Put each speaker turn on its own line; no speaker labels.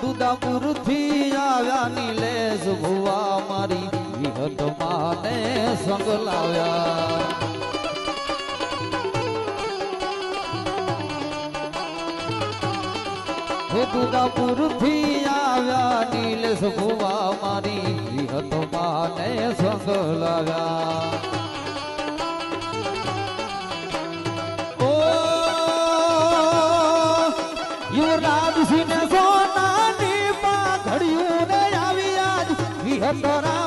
દુદાપુર થી આવ્યા નીલેશ ભુવા મારી વિહત માને સંગ લાવ્યા હે દુદાપુર થી આવ્યા નીલેશ ભુવા મારી વિહત માને સંગ લાવ્યા ઓ યુવરાજ સિંહ સોનાની Sandara